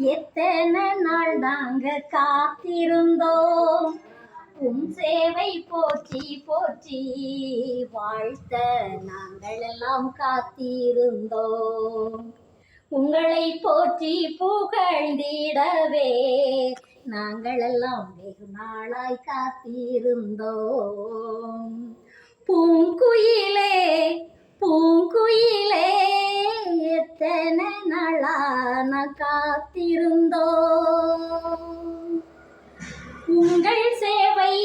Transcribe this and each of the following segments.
எத்தனை நாள் தாங்க காத்திருந்தோம்? உம் சேவை போற்றி போற்றி வாழ்த்த நாங்கள் எல்லாம் காத்திருந்தோம். உங்களை போற்றி புகழ்ந்திடவே நாங்கள் எல்லாம் வெகு நாளாய் காத்திருந்தோம். பூங்குயிலே பூங்குயிலே காண காத்திருந்தோ உங்கள் சேவை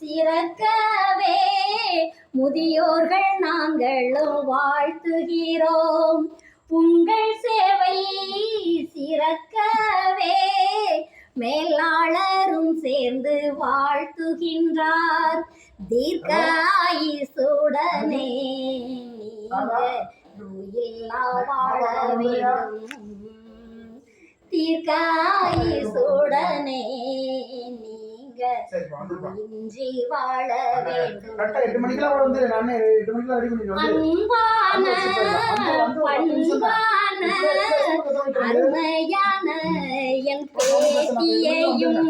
சிறக்கவே முதியோர்கள் நாங்களும் வாழ்த்துகிறோம். உங்கள் சேவை சிறக்கவே மேல் சேர்ந்து வாழ்த்துகின்றார். நோயில்லா வாழ வேண்டும். வந்துருப்பா. இன்றி வாழ வேண்டும். அன்பான பண்பான அருமையான என் பேத்தியையும்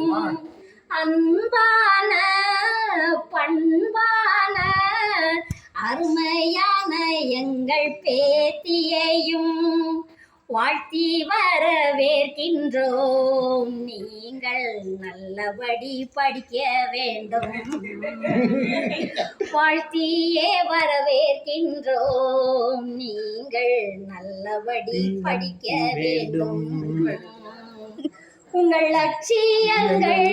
அன்பான பண்பான அருமையான எங்கள் பேத்தியையும் வாழ்த்தி வரவேற்கின்றோம். நீங்கள் நல்லபடி படிக்க வேண்டும். வாழ்த்தியே வரவேற்கின்றோம். நீங்கள் நல்லபடி படிக்க வேண்டும். உங்கள் லட்சியங்கள்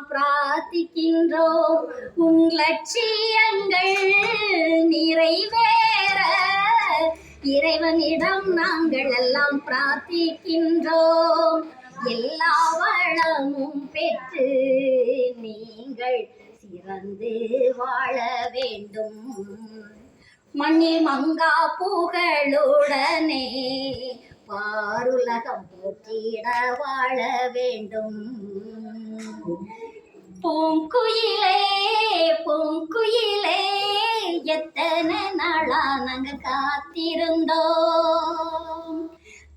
நாம் பிரார்த்திக்கின்றோம். உன் லட்சியங்கள் நிறைவேற. இறைவனிடம் நாங்கள் எல்லாம் பிரார்த்திக்கின்றோம். எல்லா வளமும் பெற்று நீங்கள் சிறந்து வாழ வேண்டும். மண்ணில் மங்கா புகழுடனே பாருலகம் போற்றிட வாழ வேண்டும். பூங்குயிலே பூங்குயிலே எத்தனை நாளா நாங்க காத்திருந்தோம்?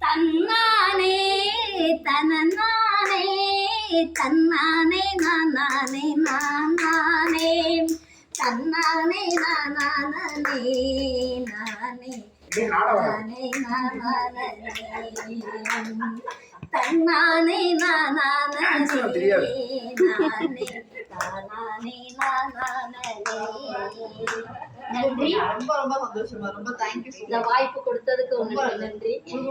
தன்னானே தனநானே தன்னானே நானே நானே தன்னானே நானே நானே நானே நானே தன்னானே நானே தெரியாது. நன்றி. ரொம்ப ரொம்ப சந்தோஷமா ரொம்ப தேங்க்யூ இந்த வாய்ப்பு கொடுத்ததுக்கு உங்களுக்கு நன்றி.